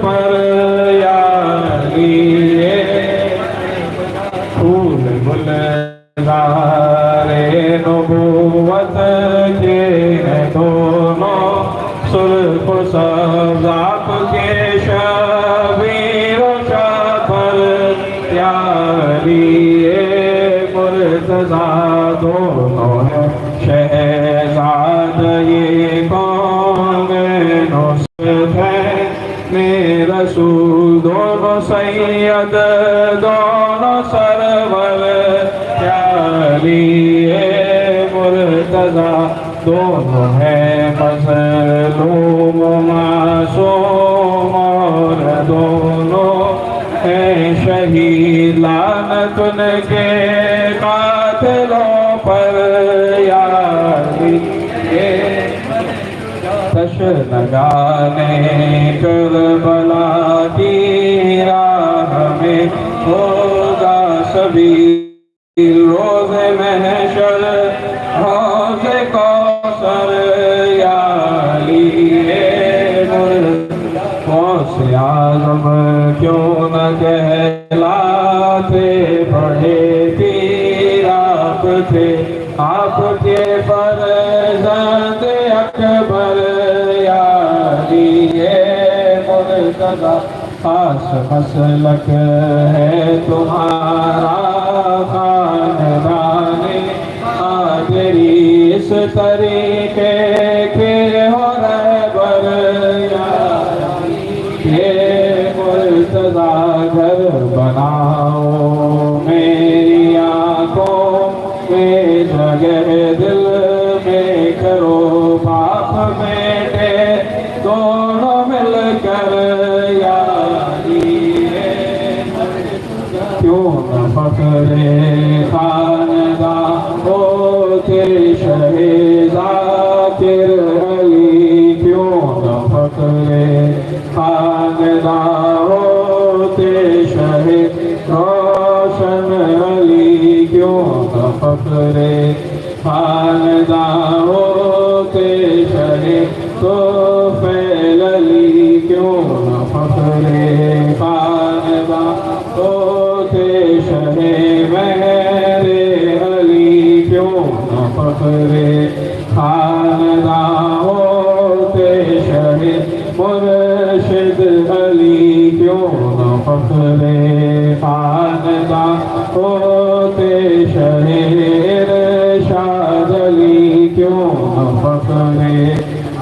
para ان کے قاتلوں پر یا تشنگانے کربلا کی راہ میں ہوگا سبھی روز محشر روز کو آپ اکبر یادی مرتضی خاص مسلک ہے تمہارا خاندان قادری اس طریقے न फकरे खानदा हो तेरे शहेदा तेरे अली क्यों न फकरे खानदा हो तेरे शहीद रोशन अली क्यों न फकरे खानदा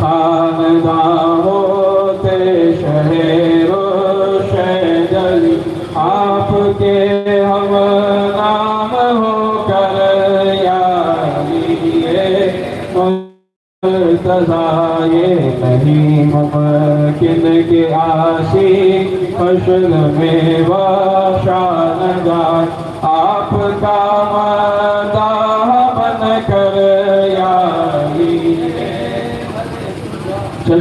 خاندان ہوتے شہر آپ کے ہم نام ہو کر یا یہ نہیں، ممکن کے عاشق فشل میں واشاندان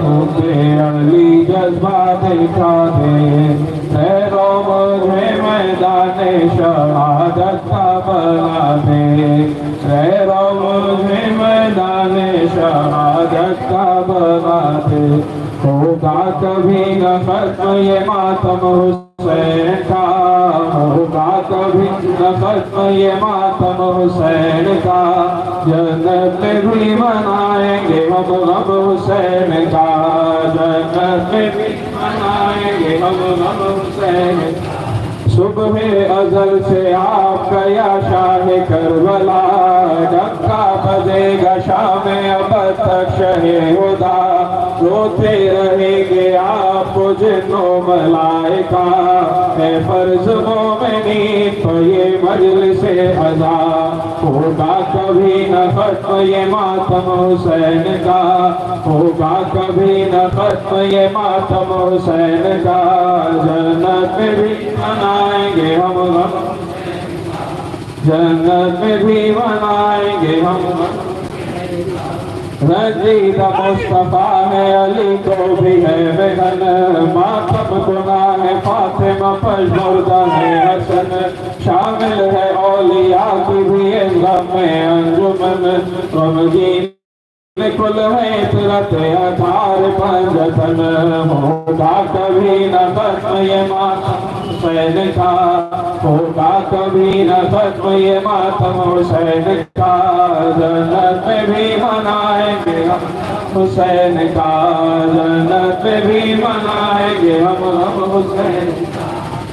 پوتے علی جذبات دے خیر عمر میں میدان شہادت کا دے۔ خیر عمر میدان شہادت کا دے۔ ہوگا کبھی نہ ختم یہ ماتم حسین کا ہوگا کبھی نہ ختم یہ ماتم حسین کا جنت میں بھی منائیں گے ہم غم حسین کا جنت میں بھی منائیں گے ہم غم حسین کا صبح ازل سے آپ کا یا شاہ کربلا ڈکا بجے گا شام ابد تک شہ خدا۔ روتے رہیں گے آپ کو جنو ملائکہ۔ اے فرض مومنی تو یہ مجلس ازا ہوگا کبھی نہ ختم یہ ماتم حسین کا۔ ہوگا کبھی نہ ختم یہ ماتم حسین کا۔ جنت میں بھی انا منائیں گے ہم غم جنت میں بھی منائیں گے ہم رجید مصطفیٰ ہے علی کو بھی ہے بہن ماتم گناہ ہے فاطمہ پر جردہ ہے حسن شامل ہے اولیاء کی بھی غم میں انجمن رمجین کل ہے ترت اتھار پر جتن ہوگا کبھی نہ بس یہ ماتم حسین کا ہوگا کبھی رفت یہ ماتم حسین کا جنت میں بھی منائیں گے ہم حسین کا جنت میں بھی منائیں گے ہم ہم حسین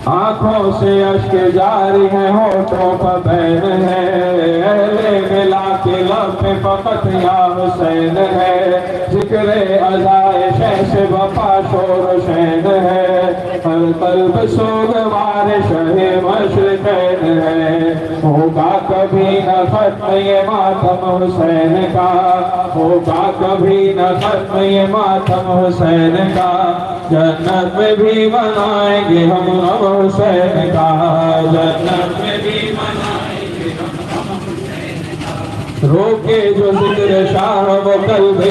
آنکھوں سے اشک جاری ہیں ہوتوں پر بین ہے اہل ملا کے لب میں فقط یا حسین ہے۔ ذکرِ عزائے شہ سے وفا شور حسین ہے۔ قلب سوگوار شہ مشرق ہے ہوگا کبھی نہ ختم یہ ماتم حسین کا ہوگا کبھی نہ ختم یہ ماتم حسین کا جنت میں بھی منائیں گے ہم حسین کا جنت میں بھی روکے جو ذکر شاہ وہ قلب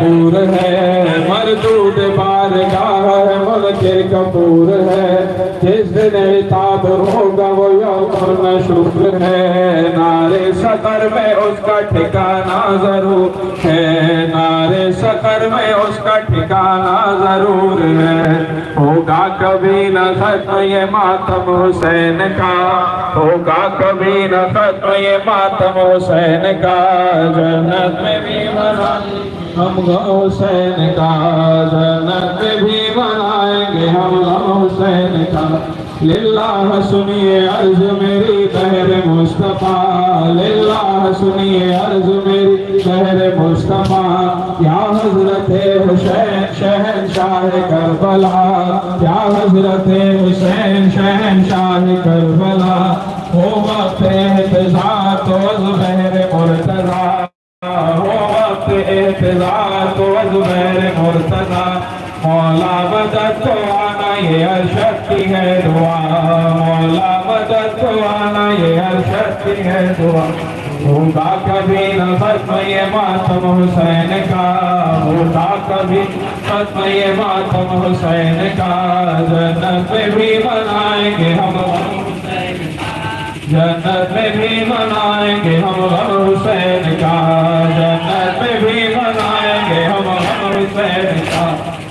پور ہے۔ مردود بارگاہ ہے ملکر کپور ہے۔ جس دن اتاب ہوگا وہ یوکر میں شکر ہے۔ نارے سطر میں اس کا ٹھکانہ ضرور ہے۔ سفر میں اس کا ٹھکانا ضرور ہے۔ ہوگا کبھی نہ ختم یہ ماتم حسین کا۔ ہوگا کبھی نہ ختم یہ ماتم حسین کا۔ جنت میں بھی منائیں گے ہم غم حسین کا۔ جنت میں بھی منائیں گے ہم غم حسین کا۔ للہ سنیے عرض میری بہر مصطفیٰ۔ للہ سنیے عرض میری بہر مصطفیٰ۔ کیا حضرت حسین شہن شاہ کربلا کیا حضرت حسین شہن شاہ کربلا، ہو وقت احتجاج تو زبیر مرتضا ہو وقت احتجاج تو زبیر مرتضا مولا مدد تو آنا، یہ شکتی ہے دعا، مولا مدد تو آنا، یہ شکتی ہے دعا۔ ہوتا کبھی نظر یہ ماتم حسین کا ہوتا کبھی ختم یہ ماتم حسین کا جنت میں بھی منائیں گے ہم جنت میں بھی منائیں گے ہم غم حسین کا، جنت میں بھی منائیں گے ہم غم حسین کا،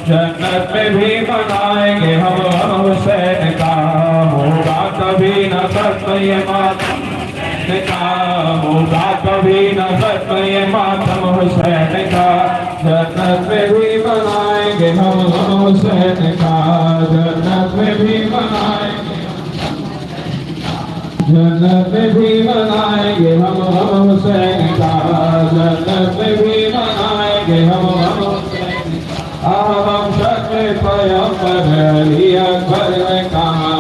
جنت میں بھی منائیں گے ہم غم حسین کا ہوگا کبھی نہ ختم یہ ماتم حسین کا۔ حسین کا جنت بھی منائیں گے جنت بھی منائیں گے ہم ہم حسین کا جنت میں بھی منائیں گے ہم ہم حسین ہم شکل پیمبر علی اکبر نے کہا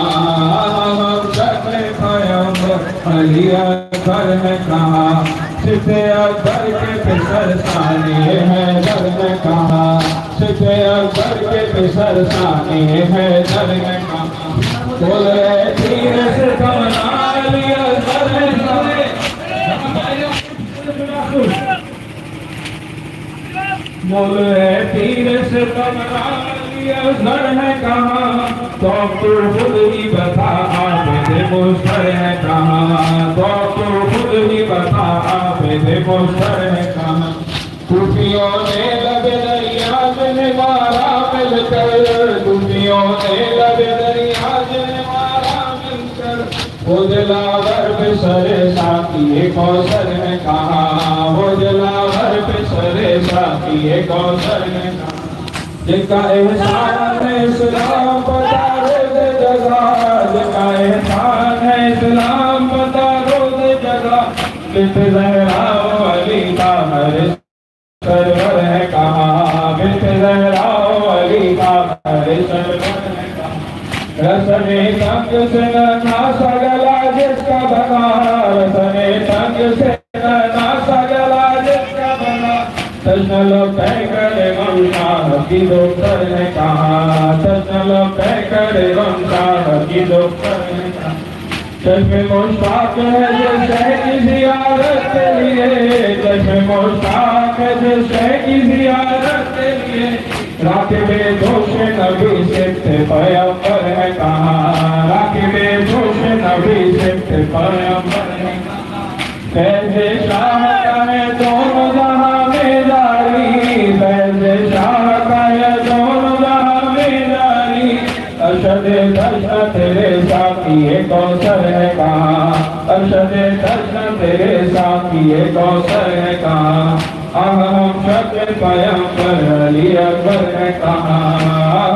ہم شکل پیمبر علی اکبر نے کہا جسے اکبر کے پسر ثانی ہے در نے کہا سے اندر کے پسر سانی ہے در میں ماں بول رہے تیرے سے کمنا علی اندر میں بول رہے تیر سے کم رالی اثر ہے کہاں تو تو خود ہی بتا آفیدے مستر ہے کہاں تو تو خود ہی بتا آفیدے مستر ہے کہاں کھوٹیوں نے لگے لگے جن مارا مل کر دنیا نے لب دریا جن مارا مل کر۔ وہ جلاور پہ سر ساتھی کوثر نے کہا۔ وہ جلاور پہ سر ساتھی کوثر نے جن کا احسان ہے اسلام، پتا روز جگہ۔ جن کا احسان ہے اسلام، پتا روز جگہ۔ لپ رہے راتے میں دوش نبی سے پیا پیا نبی پیغمبر نے فیض شاہ کا ہے دونوں پیمبر علی اکبر ہے کہاں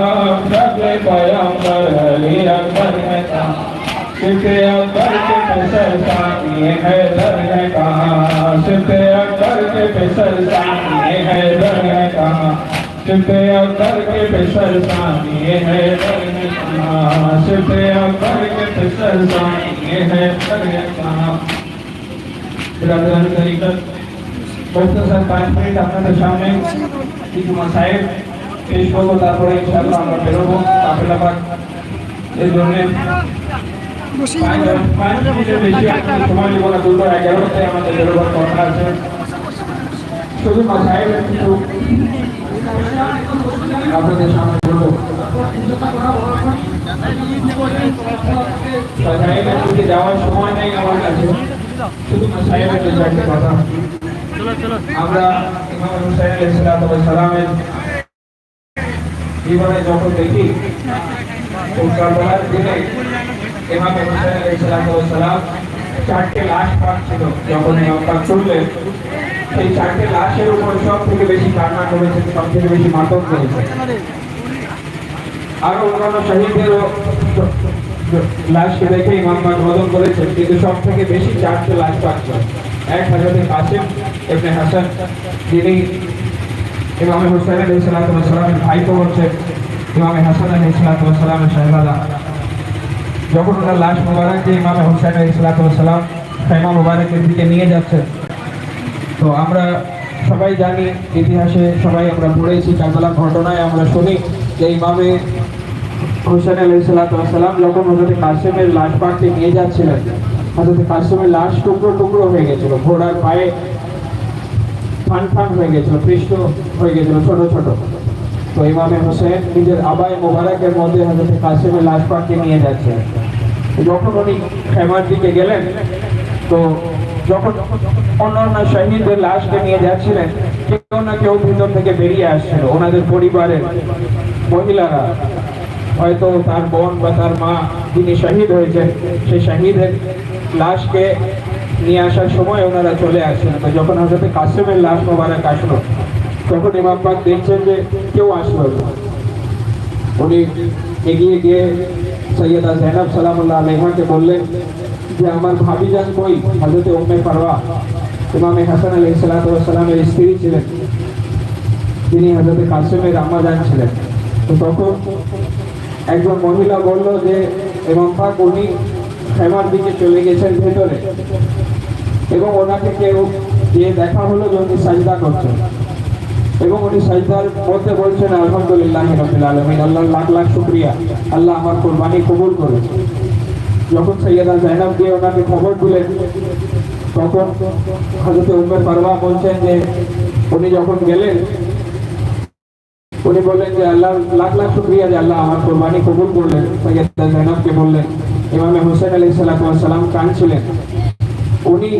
ہم شکل پیمبر علی اکبر شکے اکبر کے پسر ساتھی ہے حیدر ہے کہاں؟ شکے اکبر کے پسر ساتھی ہے حیدر ہے کہاں؟ شکے اکبر کے پسر ساتھی ہے حیدر ہے کہاں؟ شکے اکبر کے پسر ساتھی ہے حیدر ہے کہاں؟ برادران طریقت بہتر سر پانچ منٹ اپنے دشاہ میں کی جی، جمعہ صاحب، پیش کو تو تاپڑے انشاءاللہ ہم پر پیرو ہوں تاپڑے لپاک اس دنے শুধু আপনাদের সামনে বলব। দিকে যাওয়ার সময় নেই আমার কাছে। শুধু মাসাইলের কিছু একটা কথা। আমরা ইমাম হুসাইন আলাইহিস সালামের জীবনে যখন দেখি কারবালার দিনে ইমাম হুসাইন আলাইহিস সালাম চারটে লাশ পাক ছিল যখন ইমাম পাক চললেন সেই চারটে লাশের উপর সব থেকে বেশি কান্না করেছে সব থেকে বেশি মাতম করেছে। আরও অন্যান্য শহীদদেরও লাশকে দেখে ইমাম পাক করেছেন, কিন্তু সব থেকে বেশি চারটে লাশ পাচ্ছে এক হজরত কাসিম ইবনে হাসান, যিনি ইমাম হুসাইন আলাইহিস সালামের ভাইপো হচ্ছেন ইমাম হাসান আলাইহিস সালামের শাহজাদা। যখন ওনার লাশ মোবারক যে ইমাম হুসাইন আলাইহিস সালাম খেমা মোবারকের দিকে নিয়ে যাচ্ছে। তো আমরা সবাই জানি, ইতিহাসে সবাই আমরা পড়েছি, কারবালার ঘটনায় আমরা শুনি যে ইমামে হুসেন আলাই সালাম যখন হজরত কাসেমের লাশ পাককে নিয়ে যাচ্ছিলেন হজরত কাসেমের লাশ টুকরো টুকরো হয়ে গেছিল, ঘোড়ার পায়ে ফান ফান হয়ে গেছিল, পৃষ্ঠ হয়ে গেছিল, ছোট ছোট। তো ইমামে হোসেন নিজের মোবারকের মধ্যে হজরত কাসেমের লাশ নিয়ে যখন উনি খেমার দিকে গেলেন, তো যখন অন্যান্য লাশকে নিয়ে যাচ্ছিলেন, কেউ না কেউ ভিতর থেকে বেরিয়ে আসছিল। ওনাদের পরিবারের মহিলারা, হয়তো তার বোন বা তার মা যিনি শহীদ হয়েছেন, সেই শহীদের লাশকে নিয়ে আসার সময় ওনারা চলে আসছেন তো যখন হজরত কাসেমের লাশ মোবারক আসলো তখন ইমাম পাক দেখছেন যে কেউ আসলো না। উনি এগিয়ে গিয়ে সৈয়দা জৈনব সালামুল্লাহ আলহাকে বললেন যে, আমার ভাবিজান কই? হজরত উম্মে পারওয়া ইমামে হাসান আলী সালামের স্ত্রী ছিলেন। তিনি হজরত কাসেমের আম্মাজান ছিলেন। তো তখন একজন মহিলা বলল যে ইমাম পাক উনি খেমার দিকে চলে গেছেন ভেতরে। এবং ওনাকে কেউ গিয়ে দেখা হলো যে উনি সাজদা করছেন। এবং উনি সাজদার মধ্যে বলছেন, আলহামদুলিল্লাহ রবিল আলমিন আল্লাহ লাখ লাখ শুক্রিয়া। আল্লাহ আমার কোরবানি কবুল করেছে যখন সৈয়দা জাইনাব দিয়ে ওনাকে খবর দিলেন, তখন হজরত উম্মের পারওয়া বলছেন যে, উনি যখন গেলেন, উনি বললেন যে আল্লাহ লাখ লাখ শুক্রিয়া যে আল্লাহ আমার কোরবানি কবুল করলেন। সৈয়দা জাইনাবকে বললেন, ইমামে হোসেন আলী সালাম কাঁদছিলেন। উনি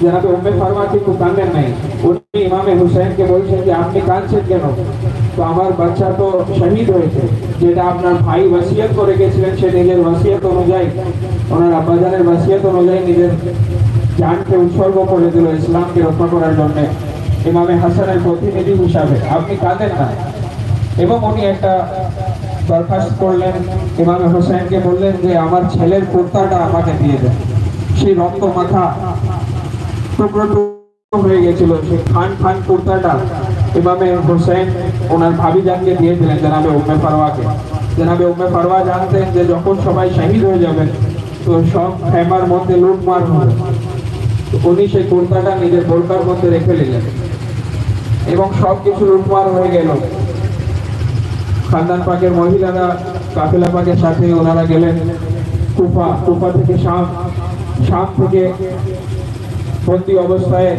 জানাবে উম্মে ফারমা কিন্তু কান্দেন নাই উনি ইমামে হুসাইনকে বলছেন যে আপনি কাঁদছেন কেন তো আমার বাচ্চা তো শহীদ হয়েছে যেটা আপনার ভাই ওয়াসিয়ত করে গেছিলেন সে নিজের ওয়াসিয়ত অনুযায়ী ওনার আব্বাজানের ওয়াসিয়ত অনুযায়ী নিজের জানকে উৎসর্গ করে দিল ইসলামকে রক্ষা করার জন্য ইমামে হাসানের প্রতিনিধি হিসাবে আপনি কাঁদেন না এবং উনি একটা দরখাস্ত করলেন ইমামে হোসেনকে বললেন যে আমার ছেলের কুর্তাটা আমাকে দিয়ে দেন সেই রক্ত মাথা হয়ে গেছিল। সেই খান খান কুর্তাটা ইমামে হোসেন ওনার ভাবি জানকে দিয়ে দিলেন, জানাবে উম্মে ফারওয়াকে জনাবে উম্মে ফারওয়া জানতেন যে যখন সবাই শহীদ হয়ে যাবে, তো সব খেমার মধ্যে লুটমার হবে। উনি সেই কুর্তাটা নিজের বোরকার মধ্যে রেখে নিলেন এবং সব কিছু লুটমার হয়ে গেল। খানদান পাকের মহিলারা, কাফেলা পাকের সাথে ওনারা গেলেন কুফা। কুফা থেকে শাম শাম থেকে বন্দি অবস্থায়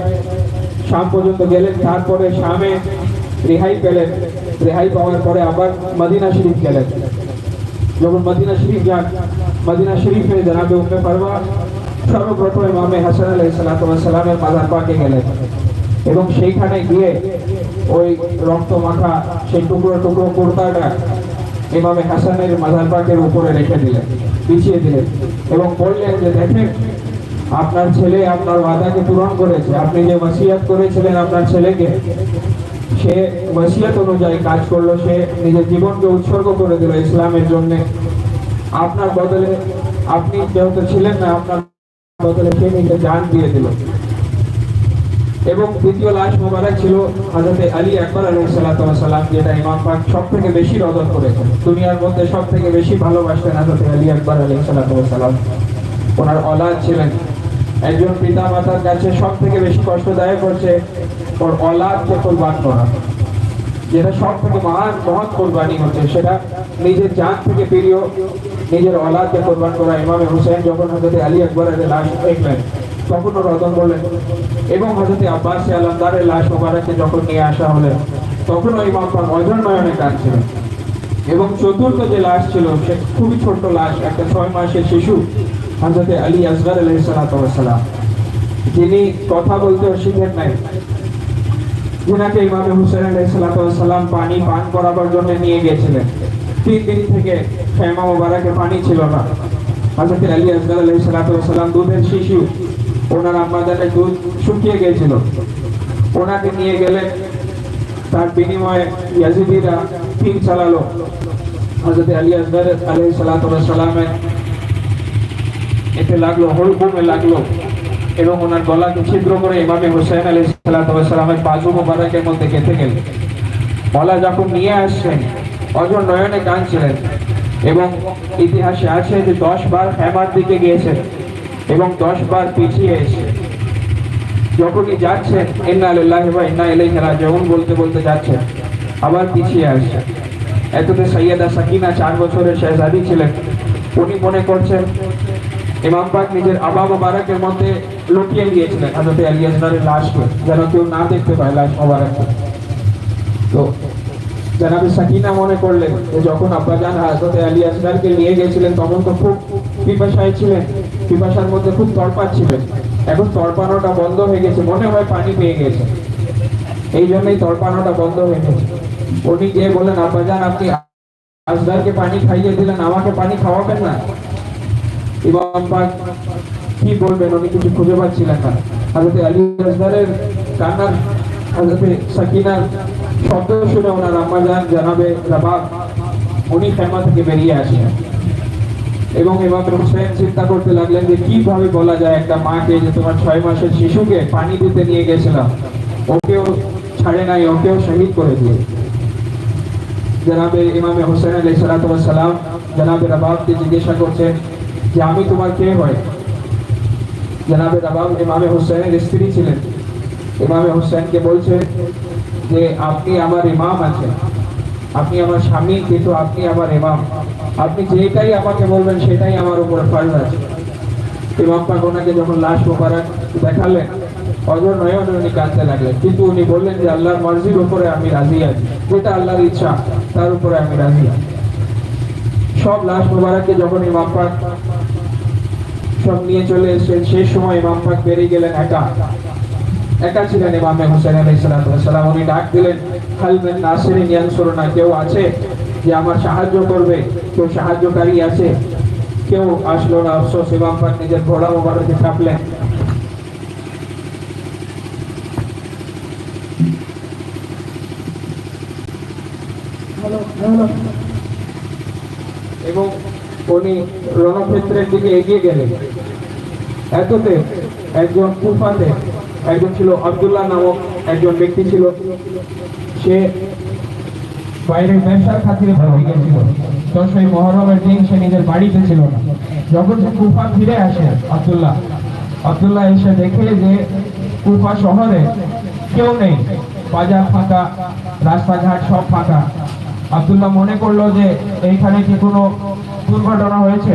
শাম পর্যন্ত গেলেন। তারপরে শামে রেহাই পেলেন। রেহাই পাওয়ার পরে আবার মদিনা শরীফ গেলেন। যখন মদিনা শরীফ যান, মদিনা শরীফে জানাবে, উম্মে পারবা সর্বপ্রথম ইমামে হাসান আলাইহিস সালাতু ওয়াস সালামের মাজার পাকে গেলেন। এবং সেইখানে গিয়ে ওই রক্ত মাখা, সেই টুকরো টুকরো কুর্তাটা ইমামে হাসানের মাজার পাকের উপরে রেখে দিলেন, বিছিয়ে দিলেন এবং বললেন যে, দেখেন আপনার ছেলে আপনার ওয়াদাকে পূরণ করেছে। আপনি যে ওসিয়াত করেছিলেন আপনার ছেলেকে, সে ওসিয়াত অনুযায়ী কাজ করল, সে নিজের জীবনকে উৎসর্গ করে দিল ইসলামের জন্য। আপনার বদলে আপনি যেহেতু ছিলেন না, আপনার বদলে সে নিজের জান দিয়ে দিল। এবং দ্বিতীয় লাশ মোবারক ছিল হজরতে আলী আকবর আলাইসাল্লাম যেটা ইমাম পাক সব থেকে বেশি রদন করেছেন। দুনিয়ার মধ্যে সব থেকে বেশি ভালোবাসতেন হজরতে আলী আকবর আলাইসাল্লাম ওনার অলাদ ছিলেন। একজন পিতা মাতার কাছে সব থেকে বেশি কষ্টদায়ক হচ্ছে ওর অলাদকে কোরবান করা। যেটা সব থেকে মহান মহান কোরবানি হচ্ছে, সেটা নিজের জান থেকে প্রিয় নিজের অলাদকে কোরবান করা। ইমামে হুসেন যখন হজরত আলী আকবরের লাশ দেখলেন, তখন ওর রদন বললেন এবং হজরত আব্বাস আলমদারের লাশ মোবারককে যখন নিয়ে আসা হলেন তখন ওই পাক অজন নয়নে কাঁদছিলেন। এবং চতুর্থ যে লাশ ছিল, সে খুবই ছোট্ট লাশ, একটা ছয় মাসের শিশু হজরত আলী আসগর আলহিসাল্লাম যিনি কথা বলতেও শিখেন নাই। যিনাকে ইমামে হুসেন আলাইসাল্লাম পানি পান করাবার জন্য নিয়ে গেছিলেন তিন দিন থেকে খেমা মোবারকে পানি ছিল না। হজরত আলী আসগর আলাইসাল্লাম দুধের শিশু। ওনার আম্মাজানের দুধ শুকিয়ে গিয়েছিল। ওনাকে নিয়ে গেলেন তার বিনিময়ে ইয়াজিদিরা তীর চালালো। হজরত আলী আসগর আলাইসাল্লামের এতে লাগল হলকুমে লাগল। এবং ওনার গলাকে ছিদ্র করে ইমামে হুসাইন আলী সালামের বাজু মোবারকের মধ্যে গেঁথে গেল। গলা যখন নিয়ে আসছেন, অজর নয়নে কাঁদছিলেন এবং ইতিহাসে আছে যে দশ বার হেমার দিকে গিয়েছেন এবং দশ বার পিছিয়ে এসে যখনই যাচ্ছেন, ইন্না আলিল্লাহি ওয়া ইন্না খেলা রাজিউন বলতে বলতে যাচ্ছেন, আবার পিছিয়ে আসছেন। এততে সৈয়দা সাকিনা চার বছরের শেহজাদি ছিলেন। উনি মনে করছেন ইমাম পাক নিজের আবা মোবারকের মধ্যে লুকিয়ে গিয়েছিলেন হজরত আলী লাশকে, যেন কেউ না দেখতে পায় লাশ মোবারককে। তো জানাবি সাকিনা মনে করলেন যে যখন আব্বাজান হজরত আলী আসগারকে নিয়ে গেছিলেন তখন তো খুব পিপাসায় ছিলেন, পিপাসার মধ্যে খুব তড়পাচ্ছিলেন এখন তড়পানোটা বন্ধ হয়ে গেছে, মনে হয় পানি পেয়ে গেছে। এই জন্যই তড়পানোটা বন্ধ হয়ে গেছে। উনি গিয়ে বললেন, আব্বাজান, আপনি আসগারকে পানি খাইয়ে দিলেন, আমাকে পানি খাওয়াবেন না। ইমাম পাক কি বলবেন? উনি কিছু খুঁজে পাচ্ছিলেন না। হজরত আলী আসগারের কান্নার, হজরত সাকিনার শব্দ শুনে ওনার আম্মা যান জানাবে, রাবাব, উনি খেমা থেকে বেরিয়ে আসেন। এবং ইমাম হোসেন চিন্তা করতে লাগলেন যে কীভাবে বলা যায় একটা মাকে যে তোমার ছয় মাসের শিশুকে পানি দিতে নিয়ে গেছিলাম। ওকেও ছাড়ে নাই, ওকেও শহীদ করে দিয়ে। জনাবে ইমামে হোসেন আলী সালাম। জনাবে রাবাবকে জিজ্ঞাসা করছেন যে আমি তোমার কে হয় জনাবে রাবাব ইমামে হোসেনের স্ত্রী ছিলেন ইমামে হোসেনকে বলছে যে আপনি আমার ইমাম আছেন আপনি আমার স্বামী কিন্তু আপনি আমার ইমাম আপনি যেটাই আমাকে বলবেন সেটাই আমার উপর ফার্জ আছে ইমাম পাক ওনাকে যখন লাশ মোবারক দেখালেন অজর নয়ন উনি কাঁদতে লাগলেন কিন্তু উনি বললেন যে আল্লাহর মর্জির উপরে আমি রাজি আছি যেটা আল্লাহর ইচ্ছা তার উপরে আমি রাজি আছি সব লাশ মোবারককে যখন ইমাম পাক সব নিয়ে চলে এসেছেন, সেই সময় ইমাম পাক বেরিয়ে গেলেন একা। একা ছিলেন ইমামে হোসেন আলাইহিস সালাম। উনি ডাক দিলেন হালমেন নাসিরিন ইয়ানসুরনা, কেউ আছে যে আমার সাহায্য করবে? কেউ সাহায্যকারী আছে? কেউ আসলো না আফসোস ইমাম পাক নিজের ঘোড়া মোবারকে চাপলেন এবং উনি রণক্ষেত্রের দিকে এগিয়ে গেলেন। এততে একজন কুফাতে একজন ছিল আব্দুল্লাহ নামক একজন ব্যক্তি ছিল। সে ব্যবসার খাতিরে ভাবে গেছিল সেই মহরমের দিন সে নিজের বাড়িতে ছিল না। যখন সে কুফা ফিরে আসে আব্দুল্লাহ আব্দুল্লাহ এসে দেখে যে কুফা শহরে কেউ নেই। বাজার ফাঁকা, রাস্তাঘাট সব ফাঁকা। আব্দুল্লাহ মনে করল যে এইখানে কি কোনো দুর্ঘটনা হয়েছে?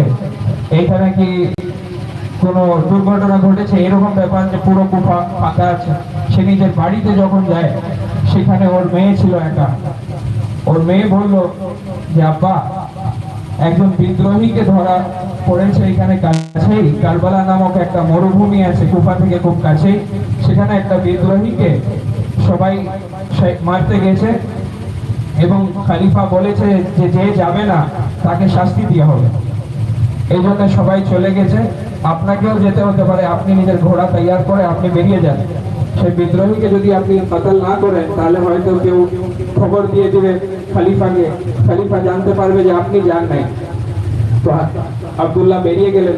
এইখানে কি কোনো দুর্ঘটনা ঘটেছে? এরকম ব্যাপার যে পুরো কুফা ফাঁকা আছে। সে নিজের বাড়িতে যখন যায়, সেখানে ওর মেয়ে ছিল একা। ওর মেয়ে বলল যে, আব্বা, একজন বিদ্রোহীকে ধরা পড়েছে এখানে কাছেই। কারবালা নামক একটা মরুভূমি আছে কুফা থেকে খুব কাছেই। সেখানে একটা বিদ্রোহীকে সবাই মারতে গেছে। এবং খালিফা বলেছে যে যে যাবে না, তাকে শাস্তি দেওয়া হবে। এই জন্য সবাই চলে গেছে। আপনাকেও যেতে হতে পারে, আপনি নিজের ঘোড়া তৈয়ার করে আপনি বেরিয়ে যান। সেই বিদ্রোহীকে যদি আপনি কতল না করেন, তাহলে হয়তো কেউ খবর দিয়ে দিবে খালিফাকে। খালিফা জানতে পারবে যে আপনি যান নাই। তো আব্দুল্লাহ বেরিয়ে গেলেন।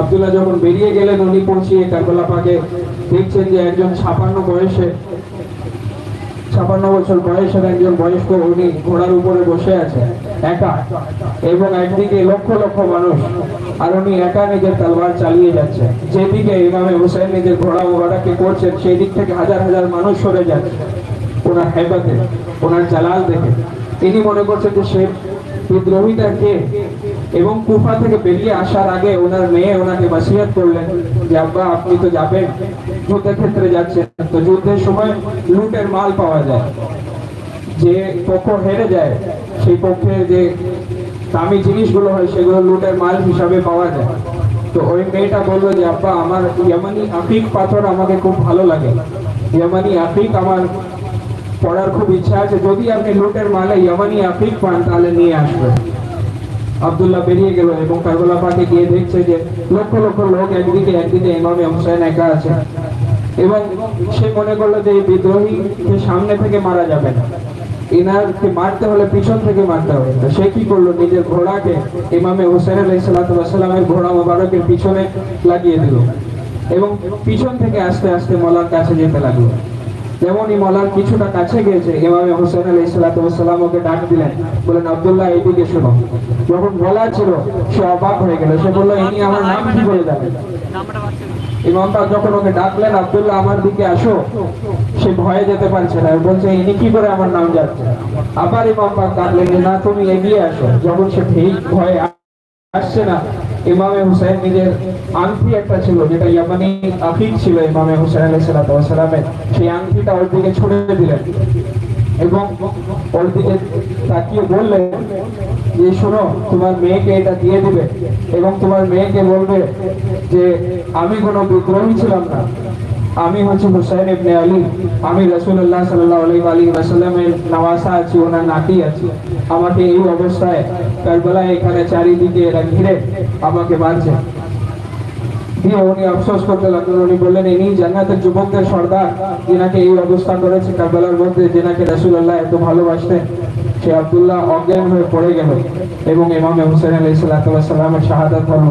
আবদুল্লাহ যখন বেরিয়ে গেলেন, উনি পৌঁছিয়ে কারবালা পাকে দেখছেন যে একজন ছাপান্ন বয়সে ছাপান্ন বছর বয়সের একজন বয়স্ক উনি ঘোড়ার উপরে বসে আছে একা। এবং একদিকে লক্ষ লক্ষ মানুষ। আর উনি একা নিজের তলবার চালিয়ে যাচ্ছে যেদিকে ইমামে হুসেন নিজের ঘোড়া মোবারককে করছেন সেই দিক থেকে হাজার হাজার মানুষ সরে যাচ্ছে। ওনার হেবাতে ওনার জালাল দেখে। তিনি মনে করছেন যে সে বিদ্রোহীটা কে? এবং কুফা থেকে বেরিয়ে আসার আগে ওনার মেয়ে ওনাকে বাসিয়াত করলেন যে, আব্বা, আপনি তো যাবেন। যুদ্ধের ক্ষেত্রে যাচ্ছেন তো যুদ্ধের সময় লুটের মাল পাওয়া যায়। যে পক্ষ হেরে যায়, সেই পক্ষে যে দামি জিনিসগুলো হয়, সেগুলো লুটের মাল হিসাবে পাওয়া যায়। তো ওই মেয়েটা বলল যে, আব্বা, আমার ইয়ামানি আফিক পাথর আমাকে খুব ভালো লাগে। ইয়ামানি আফিক আমার পড়ার খুব ইচ্ছা আছে। যদি আপনি লুটের মালে ইয়ামানি আফিক পান, তাহলে নিয়ে আসবেন। আব্দুল্লাহ বেরিয়ে গেল এবং কারবালা পাকে গিয়ে দেখছে যে লক্ষ লক্ষ লোক একদিকে একদিকে ইমামে হুসাইন একা আছে। এবং সে মনে করল যে এই বিদ্রোহীকে সামনে থেকে মারা যাবে না। ইনারকে মারতে হলে পিছন থেকে মারতে হবে। তো সে কি করল? নিজের ঘোড়াকে ইমামে হুসেন আলাই সাল্লামের ঘোড়া মোবারকের পিছনে লাগিয়ে দিল এবং পিছন থেকে আস্তে আস্তে মলার কাছে যেতে লাগল। যেমনই মলার কিছুটা কাছে গেছে ইমামে হোসেন আলী সালাতাম ওকে ডাক দিলেন। বলেন আব্দুল্লাহ এইদিকে শোনো। যখন বলা ছিল, সে অবাক হয়ে গেল। সে বলল ইনি আমার নাম কি করে জানেন ইমাম পাক যখন ওকে ডাকলেন আমার দিকে আসো। সে ভয়ে যেতে পারছে না। বলছে, ইনি কি করে আমার নাম যাচ্ছে আবার ডাকলেন না, তুমি এগিয়ে আসো। যখন সে ঠিক ভয়ে আসছে না, ইমামে হুসাইন নিজের আংটি একটা ছিল, যেটা ইয়ামানি আফিক ছিল ইমামে হুসাইন সেই আংটিটা ওর দিকে ছুড়ে দিলেন এবং ওর দিকে তাকিয়ে বললেন যে শোনো, তোমার মেয়েকে এটা দিয়ে দিবে এবং তোমার মেয়েকে বলবে যে, আমি কোনো বিদ্রোহী ছিলাম না। আমি হচ্ছে হুসাইন ইবনে আলী। আমি রাসূলুল্লাহ সাল্লাল্লাহু আলাইহি ওয়াসাল্লামের নওয়াসা আছি, ওনার নাতি আছি। আমাকে এই অবস্থায় কারবালায় এখানে চারিদিকে এরা ঘিরে আমাকে মারছে। দিয়ে উনি আফসোস করতে লাগলেন। উনি বললেন, ইনি জান্নাতের যুবকদের সর্দার। যিনাকে এই অবস্থা করেছে কারবালার মধ্যে, যিনাকে রাসূলুল্লাহ এত ভালোবাসতেন সে আবদুল্লাহ অজ্ঞান হয়ে পড়ে গেল এবং ইমামে হুসেন আলি সাল্লাহামের শাহাদাত হল।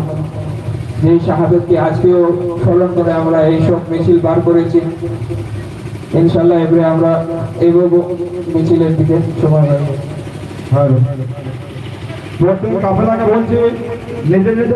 যেই শাহাদতকে আজকেও স্মরণ করে আমরা এইসব মিছিল বার করেছি। ইনশাল্লাহ এবারে আমরা এগোবো মিছিলের দিকে। সময় গেছে। কাফেলাকে বলছে, নিজে নিজে